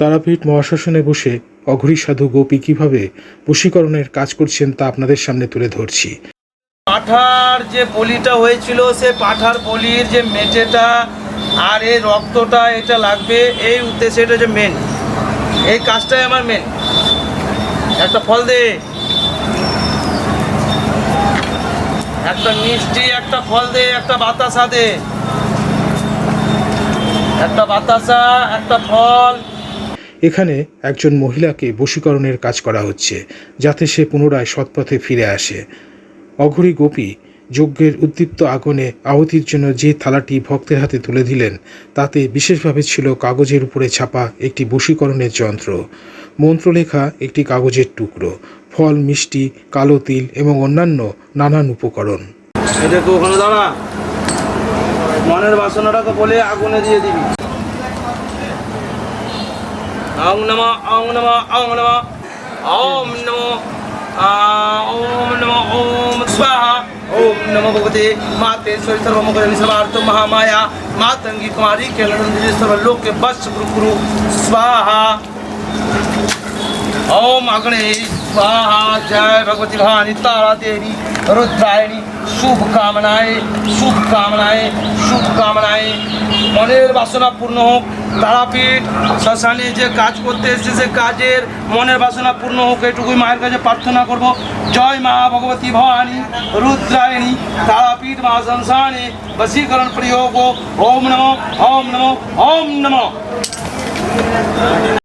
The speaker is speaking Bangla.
তারাপীঠ মহাশাসনে বসে অঘরী সাধু গোপী কীভাবে বশীকরণের কাজ করছেন তা আপনাদের সামনে তুলে ধরছি। পাঠার যে বলিটা হয়েছিল, সে পাঠার বলির যে মেটেটা আর এই রক্তটা এটা লাগবে, এই উদ্দেশ্যে এটা যে মেন এই কাজটাই আমার মেন একটা ফল দে। একটা মিষ্টি, একটা ফল দে, একটা বাতাসা দে। একটা বাতাসা, একটা ফল এখানে একজন মহিলাকে বশীকরণের কাজ করা হচ্ছে, যাতে সে পুনরায় সৎপথে ফিরে আসে। অঘরী গোপী যজ্ঞের উদ্দীপ্ত আগুনে আহুতির জন্য যে থালাটি ভক্তের হাতে তুলে দিলেন, তাতে বিশেষভাবে ছিল কাগজের উপরে ছাপা একটি বশীকরণের যন্ত্র। মন্ত্রলেখা একটি কাগজের টুকরো, ফল, মিষ্টি, কালো তিল এবং অন্যান্য নানান উপকরণ। মনের বাসনাটাকে বলে আগুনে দিয়ে দিবি। ओम नमो ओम नमो ओम नमो ओम नमो ओम नमो ओम स्वाहा ओम नमो भगवते मातेश्वरी सर्वमोकदे सर्वार्थ महामाया मातंगी कुमारी के लड़न सर्वलोक के बस गुरु गुरु स्वाहा ओम अग्नि स्वाहा जय भगवती भानी तारा देवी रुद्रायणी शुभ कामनाएँ शुभ कामनाएँ शुभ कामनाएँ मनेर वासना पूर्ण हो তারাপীঠ, শ্মশানে যে কাজ করতে এসেছে, সে কাজের মনের বাসনা পূর্ণ হোক, এটুকুই মায়ের কাছে প্রার্থনা করব। জয় মা ভগবতী ভবানী, রুদ্রায়ণী, তারাপীঠ মা শ্মশানে বশীকরণ প্রয়োগ ওম নমো ওম নমো ওম নমো।